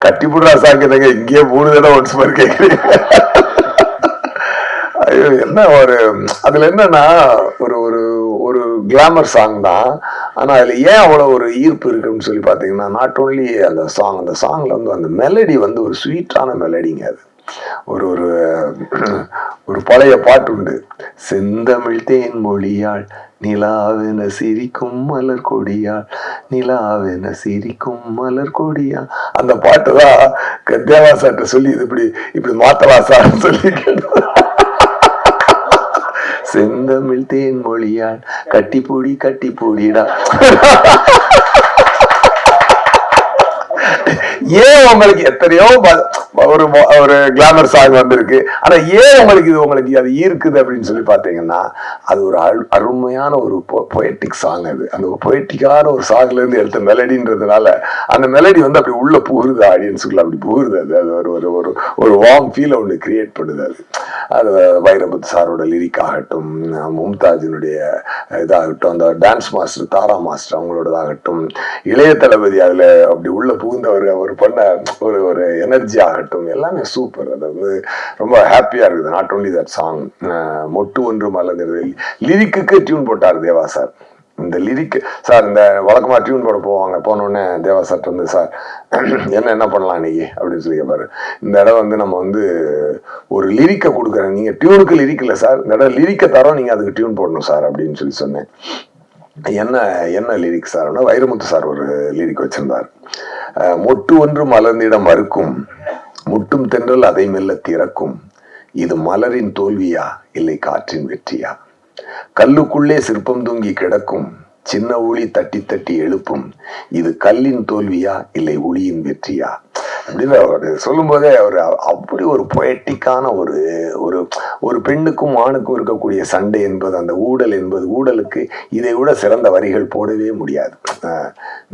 கட்டிப்புடுறா சாக்குதுங்க இங்கேயே மூணு தடவை ஒன்ஸ் மாதிரி கேட்குறீங்க ஐயோ என்ன ஒரு அதுல என்னன்னா ஒரு ஒரு ஒரு கிளாமர் சாங் தான். ஆனா அதுல ஏன் அவ்வளவு ஒரு ஈர்ப்பு இருக்குன்னு சொல்லி பாத்தீங்கன்னா நாட் ஓன்லி அந்த சாங் அந்த சாங்ல வந்து அந்த மெலடி வந்து ஒரு ஸ்வீட்டான மெலடிங்க அது. ஒரு ஒரு ஒரு பழைய பாட்டு உண்டு. செந்தமிழ் தேன் மொழியாள் நிலாவென சிரிக்கும் மலர் கொடியாள் நிலாவென சிரிக்கும் மலர் கொடியா அந்த பாட்டு தான் தேவாசாட்ட சொல்லி இது இப்படி இப்படி மாத்தலாம் சார் சொல்லி செந்தமிழ் தேன் மொழியாள் கட்டிப்பூடி கட்டிப்பூடிடா. ஏன் உங்களுக்கு எத்தனையோ ஒரு ஒரு கிளாமர் சாங் வந்திருக்கு. ஆனா ஏன் உங்களுக்கு இது உங்களுக்கு அது ஈர்க்குது அப்படின்னு சொல்லி பாத்தீங்கன்னா அது ஒரு அரு- அருமையான ஒரு பொயட்டிக் சாங் அது. அந்த பொயட்டிக்கான ஒரு சாங்ல இருந்து எடுத்த மெலடின்றதுனால அந்த மெலடி வந்து அப்படி உள்ள புகுறுது ஆடியன்ஸுக்குள்ள அப்படி புகுறுது அது. அது ஒரு ஒரு ஒரு ஒரு வார்ம் ஃபீலை ஒன்று கிரியேட் பண்ணுது அது. அது வைரமுத்து சாரோட லிரிக் ஆகட்டும் மும்தாஜினுடைய இதாகட்டும் அந்த டான்ஸ் மாஸ்டர் தாரா மாஸ்டர் அவங்களோடதாகட்டும் இளைய தளபதி அதுல அப்படி உள்ள புகுந்தவர் அவர் பண்ண ஒரு ஒரு எனர்ஜி ஆகட்டும் எல்லாமே சூப்பர் அது வந்து ரொம்ப ஹாப்பியாக இருக்குது. நாட் ஓன்லி தட் சாங் மொட்டு ஒன்று மலர்ந்தது லிரிக்குக்கு டியூன் போட்டார் தேவா சார். இந்த லிரிக் சார் இந்த வழக்கமாக டியூன் போட போவாங்க. போனோடனே தேவா சார் வந்து சார் என்ன என்ன பண்ணலாம் இன்னைக்கு? அப்படின்னு சொல்லி கேட்பாரு இந்த இடம் வந்து நம்ம வந்து ஒரு லிரிக்கை கொடுக்குறேன். நீங்கள் டியூனுக்கு லிரிக் இல்லை சார். இந்த இடம் லிரிக்கை தரோம் நீங்கள் அதுக்கு டியூன் போடணும் சார் அப்படின்னு சொல்லி சொன்னேன். என்ன என்ன லிரிக் சார்னா வைரமுத்து சார் ஒரு லிரிக் வச்சிருந்தார். மொட்டு ஒன்று மலர்ந்திடம் மறுக்கும் முட்டும் தென்றல் அதை மெல்ல திறக்கும். இது மலரின் தோல்வியா இல்லை காற்றின் வெற்றியா? கல்லுக்குள்ளே சிற்பம் தூங்கி கிடக்கும் சின்ன ஒளி தட்டி தட்டி எழுப்பும். இது கல்லின் தோல்வியா இல்லை ஒளியின் வெற்றியா? அப்படின்னு அவர் சொல்லும்போதே அவர் அப்படி ஒரு பொயட்டிக்கான ஒரு ஒரு ஒரு பெண்ணுக்கும் ஆணுக்கும் இருக்கக்கூடிய சண்டை என்பது அந்த ஊடல் என்பது ஊடலுக்கு இதை விட சிறந்த வரிகள் போடவே முடியாது.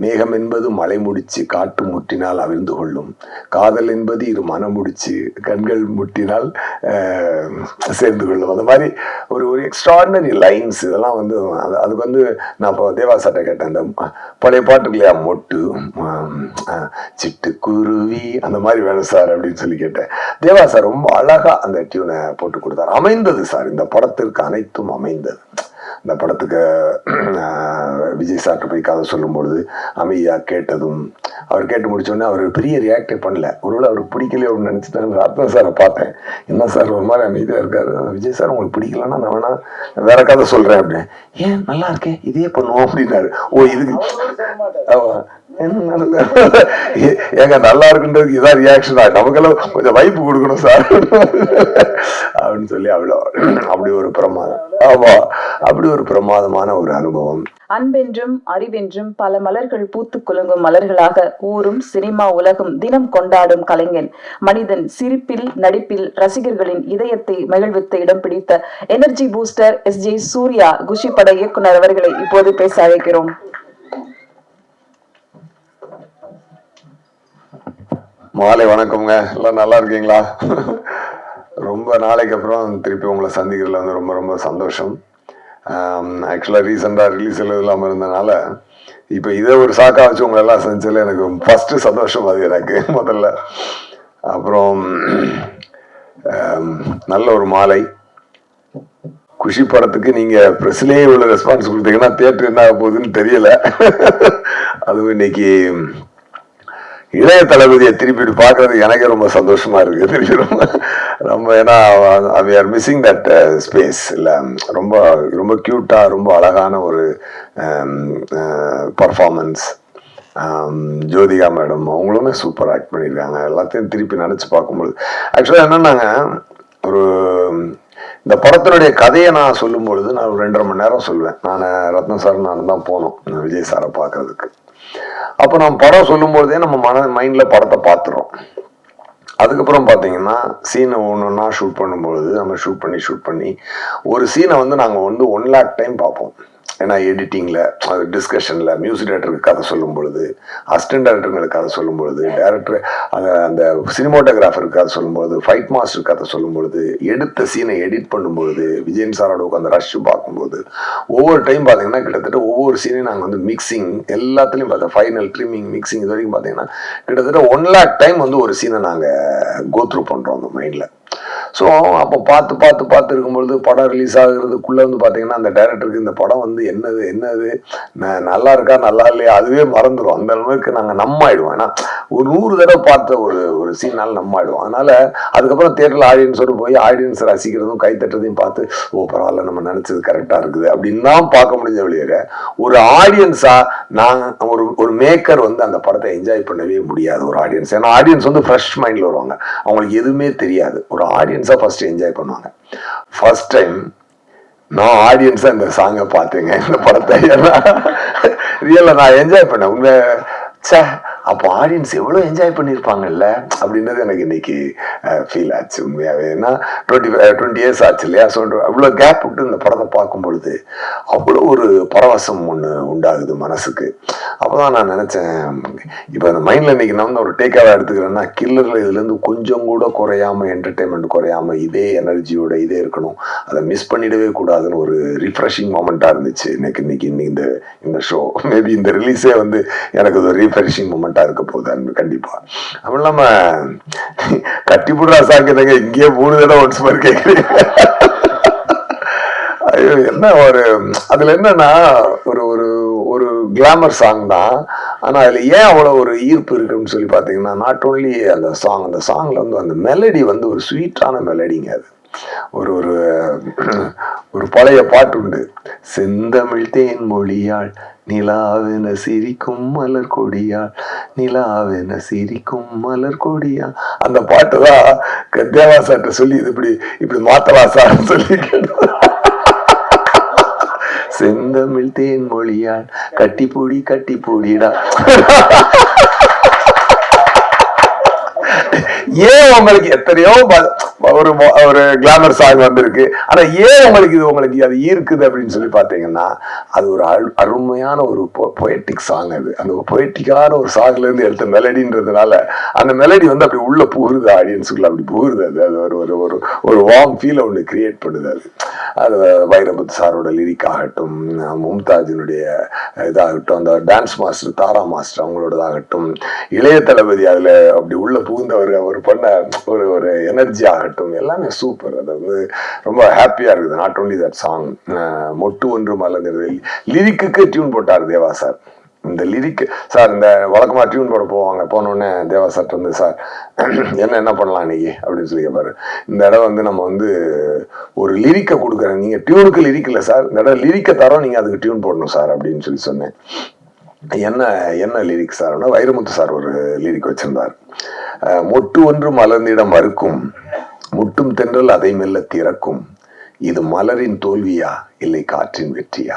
மேகம் என்பது மலை முடிச்சு காட்டு முட்டினால் அவிழ்ந்து கொள்ளும். காதல் என்பது இரு மனம் முடிச்சு கண்கள் முட்டினால் சேர்ந்து கொள்ளும். அந்த மாதிரி ஒரு ஒரு எக்ஸ்ட்ராடினரி லைன்ஸ் இதெல்லாம் வந்து அது அதுக்கு வந்து நான் இப்போ தேவாசாட்டை கேட்டேன். இந்த பழைய பாட்டு இல்லையா மொட்டு சிட்டு குருவி சிட்டுக்குருவி அந்த மாதிரி வேணும் சார் அப்படின்னு சொல்லி கேட்டேன். தேவா சார் ரொம்ப அழகா அந்த டியூனை போட்டு கொடுத்தாரு. அமைந்தது சார். இந்த படத்திற்கு அனைத்தும் அமைந்தது. இந்த படத்துக்கு விஜய் சார்ட்ட போய் கதை சொல்லும்பொழுது அமைதியா கேட்டதும் அவர் கேட்டு முடிச்சோடனே அவர் பெரிய ரியாக்டே பண்ணல. ஒருவேளை அவருக்கு பிடிக்கலையோ அப்படின்னு நினைச்சிட்டேன் ரத்ன சாரை பார்த்தேன். என்ன சார் ஒரு மாதிரி அமைதியா இருக்காரு. விஜய் சார் உங்களுக்கு பிடிக்கலன்னா நான் வேணா வேற கதை சொல்றேன் அப்படின்னு. ஏன்? நல்லா இருக்கே. இதே பண்ணுவோம் அப்படின்னாரு. ஓ இதுக்கு ஆமா. என்ன நடந்தது? ஏ- ஏங்க நல்லா இருக்குன்றதுக்கு இதான் ரியாக்ஷனா நமக்கெல்லாம் கொஞ்சம் வைப்பு கொடுக்கணும் சார். அப்படின்னு சொல்லி அவ்வளோ அப்படி ஒரு பிரமாதம். ஆமா அப்படி ஒரு பிரமாதமான ஒரு அனுபவம். அன்பென்றும் அறிவென்றும் பல மலர்கள் பூத்து குலுங்கும் மலர்களாக ஊரும் சினிமா உலகம் தினம் கொண்டாடும் கலைஞன். மனிதன் சிரிப்பில் நடிப்பில் ரசிகர்களின் இதயத்தை மகிழ்வித்து இடம் பிடித்த energy booster S J Surya Kushi பட இயக்குனர் அவர்களை இப்போது பேச அழைக்கிறோம். மாலை வணக்கம்ங்க. எல்லாம் நல்லா இருக்கீங்களா? ரொம்ப நாளைக்கு அப்புறம் திருப்பி உங்களை சந்திக்கிறதுல வந்து ரொம்ப ரொம்ப சந்தோஷம். ஆக்சுவலாக ரீசெண்டாக ரிலீஸ் இல்லாமல் இருந்தனால இப்போ இதை ஒரு சாக்கா வச்சு உங்களெல்லாம் செஞ்சதில் எனக்கு ஃபஸ்ட்டு சந்தோஷம் அது எனக்கு முதல்ல. அப்புறம் நல்ல ஒரு மாலை. குஷி படத்துக்கு நீங்கள் ப்ரெஸ்லேயே இவ்வளவு ரெஸ்பான்ஸ் கொடுத்தீங்கன்னா தேட்டர் என்ன ஆக போகுதுன்னு தெரியல. அதுவும் இன்னைக்கு இளைய தளபதியை திருப்பி பார்க்கறது எனக்கே ரொம்ப சந்தோஷமா இருக்கு திருப்பி ரொம்ப ரொம்ப ஏன்னா we are missing that space இல்லை ரொம்ப ரொம்ப க்யூட்டாக ரொம்ப அழகான ஒரு um, uh, performance um, Jyothika madam அவங்களுமே சூப்பர் ஆக்ட் பண்ணியிருக்காங்க. எல்லாத்தையும் திருப்பி நினச்சி பார்க்கும்போது ஆக்சுவலாக என்னென்னாங்க ஒரு இந்த படத்தினுடைய கதையை நான் சொல்லும் பொழுது நான் ஒரு ரெண்டரை மணி நேரம் சொல்லுவேன். நான் ரத்ன சார் நான் தான் போனோம் விஜய் சாரை பார்க்கறதுக்கு. அப்போ நம்ம படம் சொல்லும்பொழுதே நம்ம மன மைண்டில் படத்தை பார்த்துறோம். அதுக்கப்புறம் பார்த்தீங்கன்னா சீனை ஒன்று ஒன்றா ஷூட் பண்ணும்பொழுது நம்ம ஷூட் பண்ணி ஷூட் பண்ணி ஒரு சீனை வந்து நாங்கள் வந்து ஒன் லேக் டைம் பார்ப்போம். ஏன்னா எடிட்டிங்கில் அது டிஸ்கஷனில் மியூசிக் டேரக்டருக்கு கதை சொல்லும் பொழுது அசிஸ்டன்ட் டேரக்டருங்களுக்கு கதை சொல்லும் பொழுது டேரக்டர் அந்த அந்த சினிமோட்டோகிராஃபருக்கு கதை சொல்லும் பொழுது ஃபைட் மாஸ்டர் கதை சொல்லும் பொழுது எடுத்த சீனை எடிட் பண்ணும்பொழுது விஜயன் சாரோட உட்காந்து ரஷ் பார்க்கும்போது ஒவ்வொரு டைம் பார்த்தீங்கன்னா கிட்டத்தட்ட ஒவ்வொரு சீனையும் நாங்கள் வந்து மிக்சிங் எல்லாத்துலேயும் பார்த்தோம் ஃபைனல் ட்ரிமிங் மிக்சிங் இது வரைக்கும் பார்த்தீங்கன்னா கிட்டத்தட்ட ஒன் லேக் டைம் வந்து ஒரு சீனை நாங்கள் கோத்ரூ பண்ணுறோம் அந்த மைண்டில் ஸோ அப்போ பார்த்து பார்த்து பார்த்து இருக்கும்பொழுது படம் ரிலீஸ் ஆகுறதுக்குள்ளே வந்து பார்த்தீங்கன்னா அந்த டைரக்டருக்கு இந்த படம் வந்து என்னது என்னது நல்லா இருக்கா நல்லா இல்லையா அதுவே மறந்துடும் அந்த அளவுக்கு நாங்கள் நம்ம ஆயிடுவோம் ஏன்னா ஒரு நூறு தடவை பார்த்த ஒரு ஒரு சீனால் நம்ம ஆயிடுவோம் அதனால் அதுக்கப்புறம் தேட்டரில் ஆடியன்ஸோடு போய் ஆடியன்ஸ் ரசிக்கிறதும் கைத்தட்டுறதையும் பார்த்து ஓ பரவாயில்ல நம்ம நினச்சது கரெக்டாக இருக்குது. அப்படின்னு தான் பார்க்க முடிஞ்ச வெளியே ஒரு ஆடியன்ஸாக நான் ஒரு ஒரு மேக்கர் வந்து அந்த படத்தை என்ஜாய் பண்ணவே முடியாது ஒரு ஆடியன்ஸ் ஏன்னா ஆடியன்ஸ் வந்து ஃப்ரெஷ் மைண்டில் வருவாங்க. அவங்களுக்கு எதுவுமே தெரியாது. ஒரு ஆடியன்ஸ் ஆடியன்ஸாக ஃபஸ்ட்டு என்ஜாய் பண்ணுவாங்க. ஃபர்ஸ்ட் டைம் நான் ஆடியன்ஸாக இந்த சாங்கை பார்த்தேங்க இந்த படத்தை. ஏன்னா ரியலாக நான் என்ஜாய் பண்ணேன். உண்மை சே அப்போ ஆடியன்ஸ் எவ்வளோ என்ஜாய் பண்ணியிருப்பாங்கல்ல அப்படின்றது எனக்கு இன்னைக்கு ஃபீல் ஆச்சு உண்மையாகவே ஏன்னா டுவெண்ட்டி டுவெண்ட்டி இயர்ஸ் ஆச்சு இல்லையா? ஸோ அவ்வளோ கேப் விட்டு இந்த படத்தை பார்க்கும் பொழுது அவ்வளோ ஒரு பரவசம் ஒன்று உண்டாகுது மனசுக்கு. அப்போ தான் நான் நினச்சேன் இப்போ அந்த மைண்டில் இன்னைக்கு நான் வந்து ஒரு டேக்காக எடுத்துக்கிறேன்னா கில்லரில் இதுலேருந்து கொஞ்சம் கூட குறையாம என்டர்டெயின்மெண்ட் குறையாம இதே எனர்ஜியோட இதே இருக்கணும். அதை மிஸ் பண்ணிடவே கூடாதுன்னு ஒரு ரிஃப்ரெஷிங் மூமெண்ட்டாக இருந்துச்சு. எனக்கு இன்னைக்கு இன்னைக்கு இந்த இந்த ஷோ மேபி இந்த ரிலீஸே வந்து எனக்கு ஒரு ரீஃப்ரெஷிங் மூமெண்ட்டாக இருக்க போகுது அன்பு கண்டிப்பாக அதுவும் இல்லாமல் கட்டிப்புடுறா சாக்குதுங்க இங்கேயே மூணு தடவை ஒன்ஸ் மாதிரி கேட்குறீங்க ஐயோ என்ன ஒரு அதுல என்னன்னா ஒரு ஒரு ஒரு கிளாமர் சாங் தான். ஆனா அதுல ஏன் அவ்வளவு ஒரு ஈர்ப்பு இருக்குன்னு சொல்லி பார்த்தீங்கன்னா நாட் ஓன்லி அந்த சாங் அந்த சாங்ல வந்து அந்த மெலடி வந்து ஒரு ஸ்வீட்டான மெலடிங்க அது. ஒரு ஒரு ஒரு பழைய பாட்டு உண்டு. செந்தமிழ் தேன் மொழியாள் நிலாவென சிரிக்கும் மலர் கொடியாள் நிலாவென சிரிக்கும் மலர் கொடியா அந்த பாட்டு தான் தேவாசாட்ட சொல்லி இது இப்படி இப்படி மாத்தலாம் சொல்லி செந்தமிழ் தேன் மொழியாள் கட்டிப்பூடி கட்டிப்பூடிடா. ஏன் உங்களுக்கு எத்தனையோ ப- ஒரு ஒரு கிளாமர் சாங் வந்திருக்கு. ஆனா ஏன் உங்களுக்கு இது உங்களுக்கு அது ஈர்க்குது அப்படின்னு சொல்லி பாத்தீங்கன்னா அது ஒரு அருமையான ஒரு பொயட்டிக் சாங் அது. அந்த பொயட்டிக்கான ஒரு சாங்ல இருந்து எடுத்த மெலடின்றதுனால அந்த மெலடி வந்து அப்படி உள்ள புகுறுது ஆடியன்ஸுக்குள்ள அப்படி புகுறுது அது. அது ஒரு ஒரு ஒரு ஒரு வார்ம் ஃபீலை ஒன்று கிரியேட் பண்ணுது அது. அது வைரபுத் சாரோட லிரிக் ஆகட்டும் மும்தாஜினுடைய இதாகட்டும் அந்த டான்ஸ் மாஸ்டர் தாரா மாஸ்டர் அவங்களோடதாகட்டும் இளைய தளபதி அதில் அப்படி உள்ள புகுந்தவர் அவர் பண்ண ஒரு ஒரு எனர்ஜி ஆகட்டும் எல்லாமே சூப்பர் அது வந்து ரொம்ப ஹாப்பியாக இருக்குது. நாட் ஓன்லி தட் சாங் மொட்டு ஒன்று மலர்ந்தது லிரிக்குக்கு டியூன் போட்டார் தேவா சார். இந்த லிரிக் சார் இந்த வழக்கமாக டியூன் போட போவாங்க. போனோடனே தேவா சார் வந்து சார் என்ன என்ன பண்ணலாம் இன்னைக்கு? அப்படின்னு சொல்லி கேட்பாரு இந்த இடம் வந்து நம்ம வந்து ஒரு லிரிக்கை கொடுக்குறேன். நீங்கள் டியூனுக்கு லிரிக் இல்லை சார். இந்த இடம் லிரிக்கை தரோம் நீங்கள் அதுக்கு டியூன் போடணும் சார் அப்படின்னு சொல்லி சொன்னேன். என்ன என்ன லிரிக் சார்னா வைரமுத்து சார் ஒரு லிரிக் வச்சிருந்தார். மொட்டு ஒன்று மலர்ந்திடம் மறுக்கும் முட்டும் தென்றல் அதை மெல்ல திறக்கும். இது மலரின் தோல்வியா இல்லை காற்றின் வெற்றியா?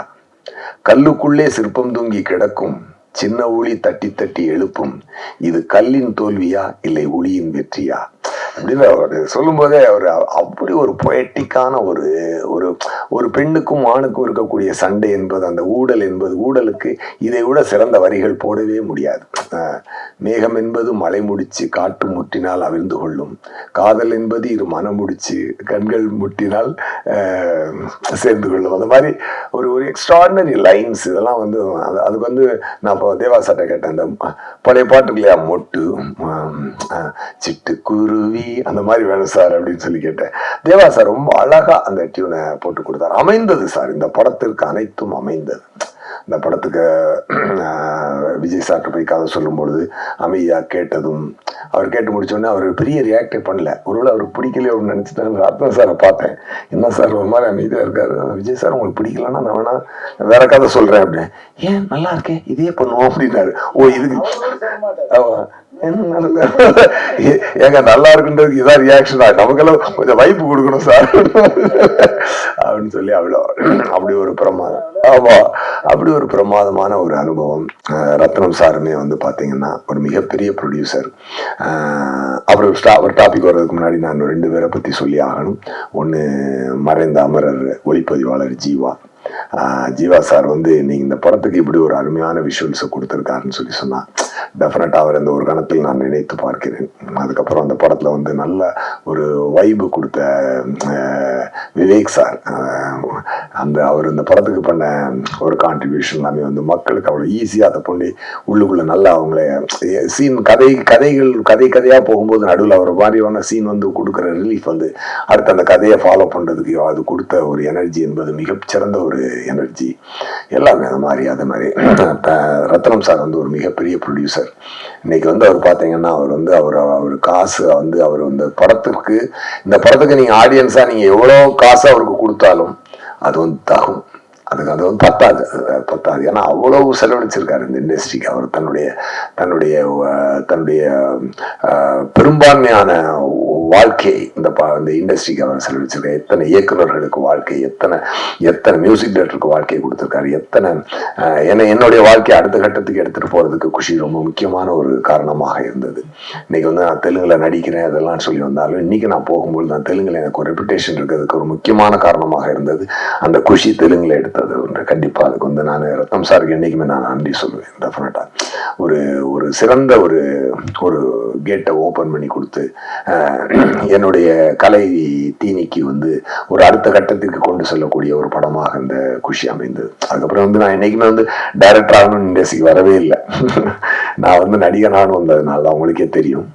கல்லுக்குள்ளே சிற்பம் தூங்கி கிடக்கும். சின்ன ஒளி தட்டி தட்டி எழுப்பும். இது கல்லின் தோல்வியா இல்லை ஒளியின் வெற்றியா? அப்படின்னு அவர் சொல்லும்போதே அவர் அப்படி ஒரு பொயட்டிக்கான ஒரு ஒரு ஒரு பெண்ணுக்கும் ஆணுக்கும் இருக்கக்கூடிய சண்டை என்பது அந்த ஊடல் என்பது ஊடலுக்கு இதை விட சிறந்த வரிகள் போடவே முடியாது. மேகம் என்பது மலை முடிச்சு காட்டு முட்டினால் அவிழ்ந்து கொள்ளும். காதல் என்பது இரு மனம் முடிச்சு கண்கள் முட்டினால் சேர்ந்து கொள்ளும். அந்த மாதிரி ஒரு ஒரு எக்ஸ்ட்ராடினரி லைன்ஸ் இதெல்லாம் வந்து அது- அதுக்கு வந்து நான் இப்போ தேவாசாட்டை கேட்டேன். அந்த பழைய பாட்டு இல்லையா மொட்டு சிட்டு குருவி சிட்டுக்குருவி அந்த மாதிரி வேணும் சார் அப்படின்னு சொல்லி கேட்டேன். தேவா சார் ரொம்ப அழகா அந்த டியூனை போட்டு கொடுத்தாரு. அமைந்தது சார். இந்த படத்திற்கு அனைத்தும் அமைந்தது. இந்த படத்துக்கு விஜய் சார்ட்ட போய் கதை சொல்லும் பொழுது அமைதியா கேட்டதும் அவர் கேட்டு முடிச்ச உடனே அவர் பெரிய ரியாக்டே பண்ணல. ஒருவேளை அவருக்கு பிடிக்கலையோ அப்படின்னு நினைச்சிட்டேன் ரத்ன சாரை பார்த்தேன். என்ன சார் ஒரு மாதிரி அமைதியா இருக்காரு. விஜய் சார் உங்களுக்கு பிடிக்கலன்னா நான் வேணா வேற கதை சொல்றேன் அப்படின்னு. ஏன் நல்லா இருக்கே இதே பண்ணுவோம் அப்படின்னாரு. ஓ இதுக்கு என்ன ஏங்க நல்லா இருக்குன்றதுக்கு இதான் ரியாக்ஷனா நமக்கெல்லாம் கொஞ்சம் வைப்பு கொடுக்கணும் சார் அப்படின்னு சொல்லி அவ்வளோ. அப்படி ஒரு பிரமாதம். ஆமா அப்படி ஒரு பிரமாதமான ஒரு அனுபவம். ரத்னம் சாருமே வந்து பாத்தீங்கன்னா ஒரு மிகப்பெரிய ப்ரொடியூசர் அப்புறம் அவர் ஒரு டாபிக் வர்றதுக்கு முன்னாடி நான் ரெண்டு பேரை பத்தி சொல்லி ஆகணும். ஒன்று மறைந்த அமரர் ஒளிப்பதிவாளர் ஜீவா. ஜீவா சார் வந்து நீங்க இந்த படத்துக்கு இப்படி ஒரு அருமையான விஷுவல்ஸை கொடுத்துருக்காருன்னு சொல்லி சொன்னா டெஃபினட்டாக அவர் இந்த ஒரு கணத்தில் நான் நினைத்து பார்க்கிறேன். அதுக்கப்புறம் அந்த படத்தில் வந்து நல்ல ஒரு வைபு கொடுத்த விவேக் சார். அந்த அவர் இந்த படத்துக்கு பண்ண ஒரு கான்ட்ரிபியூஷன் எல்லாமே வந்து மக்களுக்கு அவ்வளோ ஈஸியாக அதை பண்ணி உள்ளுக்குள்ளே நல்லா அவங்கள சீன் கதை கதைகள் கதை கதையாக போகும்போது நடுவில் அவர் மாதிரியான சீன் வந்து கொடுக்குற ரிலீஃப் வந்து அடுத்து அந்த கதையை ஃபாலோ பண்ணுறதுக்கு அது கொடுத்த ஒரு எனர்ஜி என்பது மிகச்சிறந்த ஒரு எனர்ஜி எல்லாமே அந்த மாதிரி அது மாதிரி. ரத்னம் சார் வந்து ஒரு மிகப்பெரிய ப்ரொடியூசர் இன்னைக்கு வந்து அவர் பார்த்தீங்கன்னா அவர் வந்து அவர் அவர் காசு வந்து அவர் வந்து படத்திற்கு இந்த படத்துக்கு நீங்கள் ஆடியன்ஸாக நீங்கள் எவ்வளோ காசு அவருக்கு கொடுத்தாலும் அது வந்து தகும். அதுக்கு அது வந்து பத்தாது பத்தாது. ஏன்னா அவ்வளவு செலவழிச்சிருக்காரு இந்த இண்டஸ்ட்ரிக்கு அவர் தன்னுடைய தன்னுடைய தன்னுடைய பெரும்பான்மையான வாழ்க்கையை இந்த ப- இந்த இண்டஸ்ட்ரிக்கு அவர் செலவழிச்சிருக்காரு. எத்தனை இயக்குநர்களுக்கு வாழ்க்கை எத்தனை எத்தனை மியூசிக் டைரக்டருக்கு வாழ்க்கையை கொடுத்துருக்காரு. எத்தனை ஏன்னா என்னுடைய வாழ்க்கையை அடுத்த கட்டத்துக்கு எடுத்துகிட்டு போகிறதுக்கு குஷி ரொம்ப முக்கியமான ஒரு காரணமாக இருந்தது. இன்னைக்கு வந்து நான் தெலுங்கில் நடிக்கிறேன் அதெல்லாம் சொல்லி வந்தாலும் இன்னைக்கு நான் போகும்போது நான் தெலுங்கில் எனக்கு ஒரு ரெப்புடேஷன் இருக்கிறதுக்கு ஒரு முக்கியமான காரணமாக இருந்தது. அந்த குஷி தெலுங்கில் எடுத்து கொடுத்தது ஒன்று கண்டிப்பாக அதுக்கு வந்து நான் ரத்தம் சாருக்கு என்றைக்குமே நான் நன்றி சொல்லுவேன் டெஃபினட்டாக ஒரு ஒரு சிறந்த ஒரு ஒரு கேட்டை ஓப்பன் பண்ணி கொடுத்து என்னுடைய கலை தீனிக்கு வந்து ஒரு அடுத்த கட்டத்திற்கு கொண்டு செல்லக்கூடிய ஒரு படமாக இந்த குஷி அமைந்தது. அதுக்கப்புறம் வந்து நான் என்றைக்குமே வந்து டைரக்டர் ஆகணும்னு இண்டஸ்ட்ரிக்கு வரவே இல்லை. நான் வந்து நடிகனானு வந்ததுனால தான் அவங்களுக்கே தெரியும்.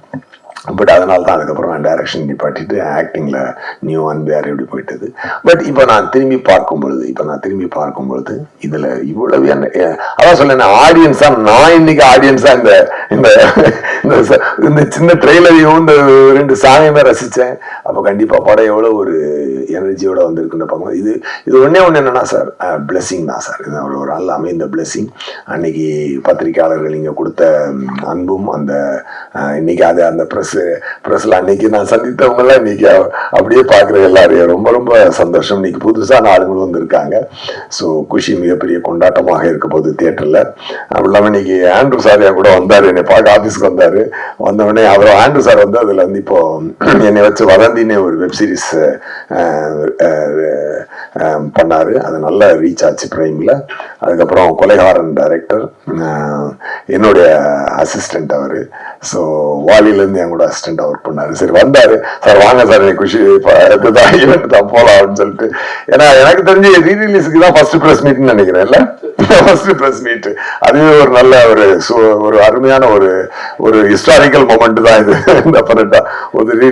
பட் அதனால தான் அதுக்கப்புறம் நான் டைரக்ஷன் நிப்பாட்டிட்டு ஆக்டிங்கில் நியூ அண்ட் வேறு எப்படி போயிட்டது. பட் இப்போ நான் திரும்பி பார்க்கும் பொழுது இப்போ நான் திரும்பி பார்க்கும் பொழுது இதில் இவ்வளவு என்ன அதான் சொல்லேன் ஆடியன்ஸாக நான் இன்னைக்கு ஆடியன்ஸாக இந்த இந்த இந்த இந்த சின்ன ட்ரெய்லரையும் இந்த ரெண்டு சாங்கையுமே ரசித்தேன் அப்போ கண்டிப்பாக படம் எவ்வளோ ஒரு எனர்ஜியோட வந்திருக்குன்னு பார்க்கும்போது இது இது ஒன்றே ஒன்று என்னன்னா சார் பிளெஸ்ஸிங் தான் சார் இது ஒரு ஒரு நல்ல அமைந்த பிளெஸ்ஸிங் அன்னைக்கு பத்திரிக்கையாளர்கள் இங்கே கொடுத்த அன்பும் அந்த இன்னைக்கு அது அந்த ப்ரெஸ் ப்ரெஸ்ஸில் அன்னைக்கு நான் சந்தித்தவங்கெல்லாம் இன்னைக்கு அப்படியே பார்க்குற எல்லாரையும் ரொம்ப ரொம்ப சந்தோஷம். இன்னைக்கு புதுசான ஆளுங்களும் வந்திருக்காங்க. ஸோ குஷி மிகப்பெரிய கொண்டாட்டமாக இருக்க போது தியேட்டரில் அப்படி இல்லாமல் இன்னைக்கு ஆண்ட்ரூ சாரியா கூட வந்தார் என்னை பார்க்க ஆஃபீஸ்க்கு வந்தார். வந்தவொடனே அவர் ஆண்டு சார் வந்து அதில் வந்து இப்போ என்னை வச்சு வதந்தின்னு ஒரு வெப்சீரிஸ் ஆஹ் பண்ணார். அது நல்லா ரீச் ஆச்சு ப்ரைமில் அதுக்கப்புறம் கொலைகாரன் டைரக்டர் என்னுடைய அசிஸ்டண்ட் அவர். ஸோ வாலிலேருந்து என் கூட அசிஸ்டண்ட்டாக ஒர்க் பண்ணார். சரி வந்தார். சார் வாங்க சார் எனக்கு குஷி இப்போ இதுதான் ஈவெண்ட் தான் போகலாம் அப்படின்னு சொல்லிட்டு. ஏன்னா எனக்கு தெரிஞ்சு ரீ ரிலீஸுக்கு தான் ஃபர்ஸ்ட் ப்ரெஸ் மீட்னு நினைக்கிறேன்ல ஃபர்ஸ்ட் ப்ரெஸ் மீட் அதுவே ஒரு நல்ல ஒரு ஒரு அருமையான ஒரு ஒரு ஹிஸ்டாரிக்கல் மொமெண்ட் தான் இது. இந்த பரட்டா ஒரு ரீ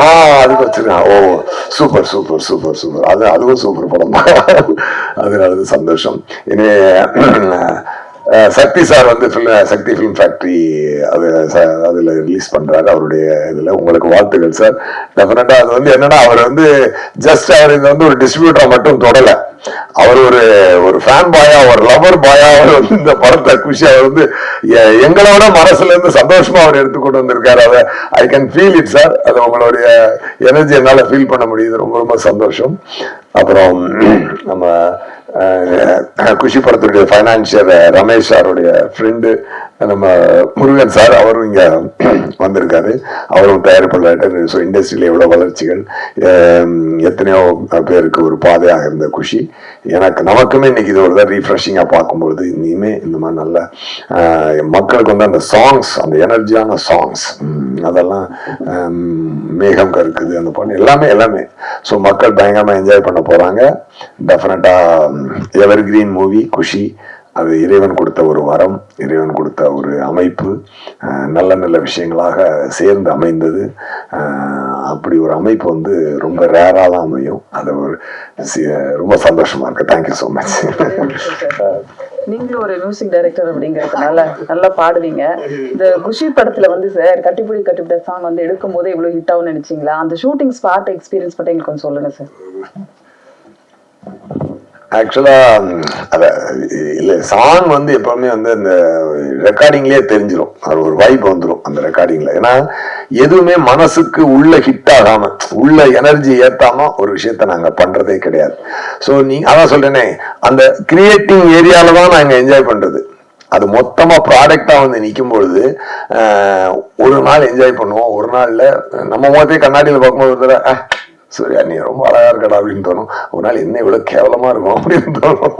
ஆ அதுக்கு வச்சிருக்கேன் ஓ சூப்பர் சூப்பர் சூப்பர் சூப்பர். அது அதுவும் சூப்பர் படம். தான் அதனால சந்தோஷம். இனி சக்தி சார் வந்து சக்தி ஃபிலிம் ஃபேக்டரி அது அதில் ரிலீஸ் பண்ணுறாரு அவருடைய இதில். உங்களுக்கு வாழ்த்துக்கள் சார் டெஃபினட்டாக அது வந்து என்னன்னா அவர் வந்து ஜஸ்ட் அவர் இது வந்து ஒரு டிஸ்ட்ரிபியூட்டரா மட்டும் தொடலை. அவர் ஒரு ஒரு ஃபேன் பாயா ஒரு லவர் பாயா அவர் வந்து இந்த படத்தை குஷி அவர் வந்து எ- எங்களோட மனசுல இருந்து சந்தோஷமா அவர் எடுத்துக்கொண்டு வந்திருக்காரு. அதை I can feel it sir அது உங்களுடைய எனர்ஜி என்னால் ஃபீல் பண்ண முடியுது. ரொம்ப ரொம்ப சந்தோஷம். அப்புறம் நம்ம குஷி படத்துடைய ஃபைனான்சியர் ரமேஷ் சாருடைய ஃப்ரெண்டு நம்ம முருகன் சார் அவரும் இங்கே வந்திருக்காரு. அவரும் தயாரிப்பாளர் ஸோ இண்டஸ்ட்ரியில எவ்வளோ வளர்ச்சிகள் எத்தனையோ பேருக்கு ஒரு பாதையாக இருந்த குஷி. எனக்கு நமக்குமே இன்னைக்கு இது ஒரு தான் ரீஃப்ரெஷிங்காக பார்க்கும்பொழுது இனிமே இந்த மாதிரி நல்ல மக்களுக்கு வந்து அந்த சாங்ஸ் அந்த எனர்ஜியான சாங்ஸ் அதெல்லாம் மேகம் கருக்குது அந்த பாட்டு எல்லாமே எல்லாமே. ஸோ மக்கள் பயங்கரமாக என்ஜாய் பண்ண போகிறாங்க டெஃபினட்டாக எவர் கிரீன் மூவி குஷி அது இறைவன் கொடுத்த ஒரு வரம் இறைவன் கொடுத்த ஒரு அமைப்பு நல்ல நல்ல விஷயங்களாக சேர்ந்து அமைந்தது. அப்படி ஒரு அமைப்பு வந்து ரொம்ப ரேராக தான் அமையும். அது ஒரு ரொம்ப சந்தோஷமா இருக்கு. தேங்க்யூ ஸோ மச் நீங்களும் ஒரு மியூசிக் டைரக்டர் அப்படிங்கிறதுனால நல்லா பாடுவீங்க. இந்த குஷி படத்துல வந்து சார் கட்டிப்புடி கட்டிப்பிட சாங் வந்து எடுக்கும் போதே இவ்வளவு ஹிட் ஆகும்னு நினைச்சீங்களா? அந்த ஷூட்டிங் ஸ்பாட் எக்ஸ்பீரியன்ஸ் பற்றி எங்களுக்கு கொஞ்சம் சொல்லுங்க சார் ஆக்சுவலாக இல்லை சாங் வந்து எப்பவுமே வந்து அந்த ரெக்கார்டிங்லேயே தெரிஞ்சிடும் அது ஒரு வைப் வந்துடும் அந்த ரெக்கார்டிங்கில் ஏன்னா எதுவுமே மனசுக்கு உள்ள ஹிட் ஆகாம உள்ள எனர்ஜி ஏற்றாமல் ஒரு விஷயத்த நாங்கள் பண்ணுறதே கிடையாது. ஸோ நீ அதான் சொல்கிறேனே அந்த கிரியேட்டிங் ஏரியாவில் தான் நாங்கள் என்ஜாய் பண்ணுறது அது மொத்தமாக ப்ராடக்டாக வந்து நிற்கும் பொழுது ஒரு நாள் என்ஜாய் பண்ணுவோம். ஒரு நாளில் நம்ம முகத்தையே கண்ணாடியில் பார்க்கும்போது ஒரு தடவை, சூர்யா நீ ரொம்ப அழகா இருக்கடா அப்படின்னு தோணும். ஒரு நாள் என்ன இவ்வளவு கேவலமா இருக்கும் அப்படின்னு தோணும்.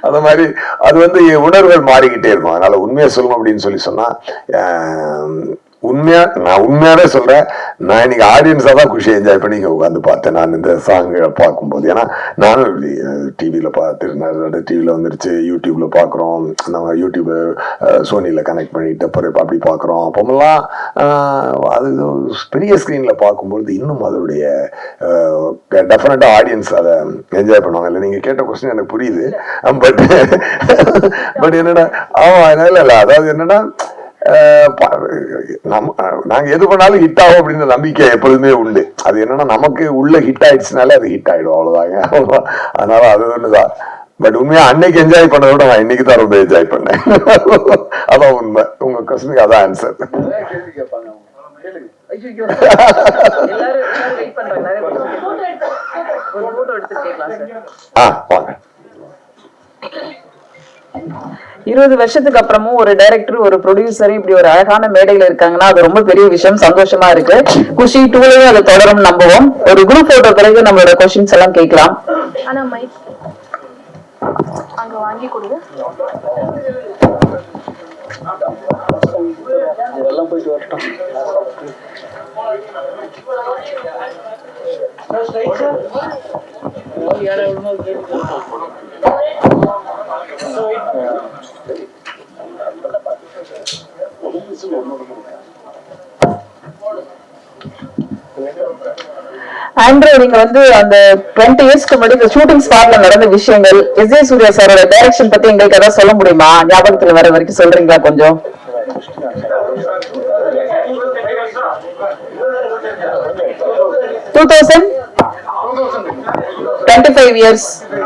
அந்த மாதிரி அது வந்து உணர்வுகள் மாறிக்கிட்டே இருக்கும். அதனால உண்மையை சொல்லணும் அப்படின்னு சொல்லி சொன்னா உண்மையா நான் உண்மையாவே சொல்றேன் நான் இன்னைக்கு ஆடியன்ஸா தான் குஷி என்ஜாய் பண்ணி இங்க உட்காந்து பார்த்தேன். நான் இந்த சாங் பார்க்கும்போது ஏன்னா நானும் டிவியில பார்த்து நிறைய டிவியில வந்துருச்சு யூடியூப்ல பார்க்குறோம் நம்ம யூடியூப் சோனியில் கனெக்ட் பண்ணிட்டு அப்புறம் அப்படி பார்க்குறோம். அப்போமெல்லாம் அது பெரிய ஸ்க்ரீன்ல பார்க்கும்பொழுது இன்னும் அதோடைய டெஃபினட்டாக ஆடியன்ஸ் அதை என்ஜாய் பண்ணுவாங்க. இல்லை நீங்கள் கேட்ட கொஸ்டின் எனக்கு புரியுது. பட் பட் என்னன்னா ஆமா அதனால இல்லை. அதாவது என்னன்னா அஹ் ப- நம்ம நாங்க எது பண்ணாலும் ஹிட் ஆகும் அப்படின்ற நம்பிக்கை எப்பொழுதுமே உண்டு. அது என்னன்னா நமக்கு உள்ள ஹிட் ஆயிடுச்சுனாலே அது ஹிட் ஆயிடும் அவ்வளவுதாங்க. அதனால அது ஒண்ணுதான். பட் உண்மையா அன்னைக்கு என்ஜாய் பண்ணதை விட நான் இன்னைக்கு தான் ரொம்ப என்ஜாய் பண்ணேன். அதான் உண்மை. உங்க கொஸ்டினுக்கு அதான் ஆன்சர் கேள்வி கேட்பாங்க அவங்க. கேளுங்க. ஐயையோ. எல்லாரும் எல்லாரும் வெயிட் பண்றாங்க நிறைய பேர் ஒரு போட்டோ எடுத்து கேட்கலாம் சார் ஆ வாங்க இருபது வருஷத்துக்கு அப்புறமும் ஒரு டைரக்டர் ஒரு ப்ரொடியூசர் இப்படி ஒரு அழகான மேடையில இருக்காங்கன்னா அது ரொம்ப பெரிய விஷயம். சந்தோஷமா இருக்கு. குஷி டூலையும் அது தொடரும் நம்புவோம். ஒரு குரூப் போட்டோ பிறகு நம்மளோட கொஸ்டின்ஸ் எல்லாம் கேட்கலாம். ஆனா மைக் அங்க வாங்கி கொடுங்க. இதெல்லாம் போயிட்டு வரட்டும். ஆண்ட்ரோ நீங்க வந்து அந்த டுவெண்ட்டி இயர்ஸ்க்கு முன்னாடி இந்த ஷூட்டிங் ஸ்பாட்ல நடந்த விஷயங்கள் எஸ் ஏ சூர்யா சாரோட டைரக்ஷன் பத்தி எங்களுக்கு ஏதாவது சொல்ல முடியுமா? ஞாபகத்துல வர வரைக்கும் சொல்றீங்களா கொஞ்சம்? Two thousand twenty five years